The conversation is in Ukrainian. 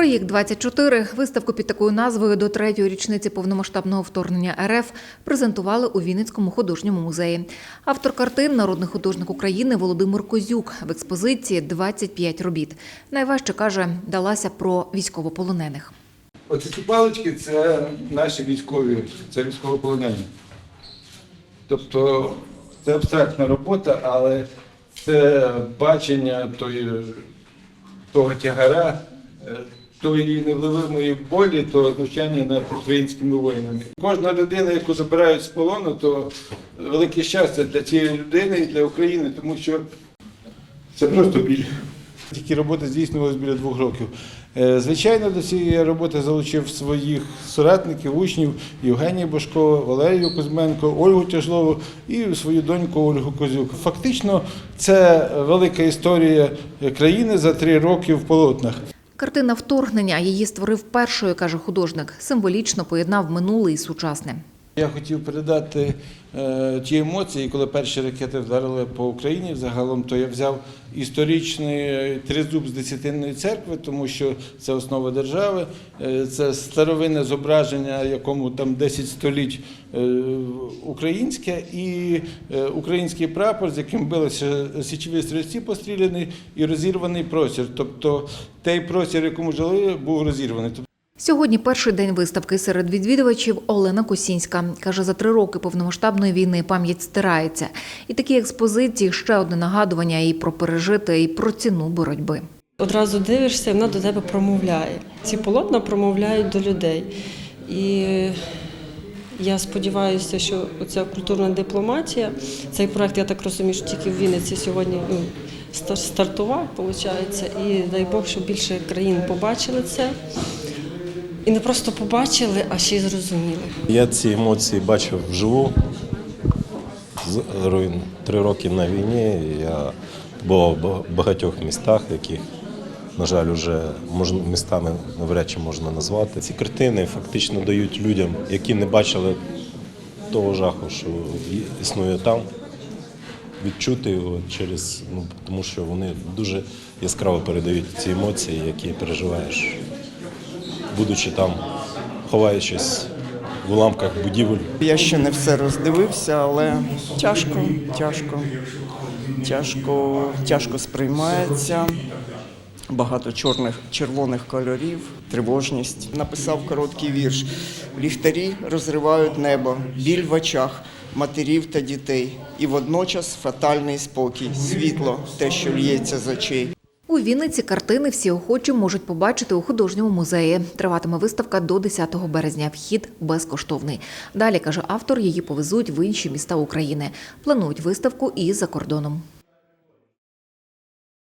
Проєкт 24 виставку під такою назвою до третьої річниці повномасштабного вторгнення РФ презентували у Вінницькому художньому музеї. Автор картин, народний художник України Володимир Козюк. В експозиції 25 робіт. Найважче каже, далася про військовополонених. Оці ці палички це наші військові, це військовополонені. Тобто це абстрактна робота, але це бачення тої, того тягара, е, тої невливимої болі, того знущання над українськими воїнами. Кожна людина, яку забирають з полону, то велике щастя для цієї людини і для України, тому що це просто біль. Такі роботи здійснювалися біля двох років. Е, Звичайно, до цієї роботи залучив своїх соратників, учнів Євгенія Бошкова, Валерію Кузьменко, Ольгу Тяжлову і свою доньку Ольгу Козюк. Фактично, це велика історія країни за три роки в полотнах. Картина вторгнення її створив першою, каже художник. Символічно поєднав минуле і сучасне. Я хотів передати е, ті емоції, коли перші ракети вдарили по Україні. Загалом то я взяв історичний тризуб з десятинної церкви, тому що це основа держави. Е, це старовинне зображення, якому там 10 століть е, українське, і е, український прапор, з яким билися січові стрільці постріляний і розірваний простір. Тобто той простір, якому жили, був розірваний. Сьогодні перший день виставки серед відвідувачів Олена Косінська. Каже, за три роки повномасштабної війни пам'ять стирається. І такі експозиції ще одне нагадування і про пережите, і про ціну боротьби. Одразу дивишся, вона до тебе промовляє. Ці полотна промовляють до людей. І я сподіваюся, що ця культурна дипломатія, цей проект, я так розумію, що тільки в Вінниці сьогодні ну, стартував, виходить, і дай Бог, щоб більше країн побачили це. І не просто побачили, а ще й зрозуміли. Я ці емоції бачив вживу. З- руїн- Три роки на війні. Я був в багатьох містах, які, на жаль, вже можна, містами навряд чи можна назвати. Ці картини фактично дають людям, які не бачили того жаху, що існує там, відчути його через, ну, тому що вони дуже яскраво передають ці емоції, які переживаєш, будучи там, ховаючись в уламках будівель. Я ще не все роздивився, але тяжко, тяжко, тяжко, тяжко сприймається. Багато чорних, червоних кольорів, тривожність. Написав короткий вірш. Ліхтарі розривають небо, біль в очах матерів та дітей. І водночас фатальний спокій, світло, те, що л'ється з очей. У Вінниці картини всі охочі можуть побачити у художньому музеї. Триватиме виставка до 10 березня. Вхід безкоштовний. Далі каже автор, її повезуть в інші міста України. Планують виставку і за кордоном.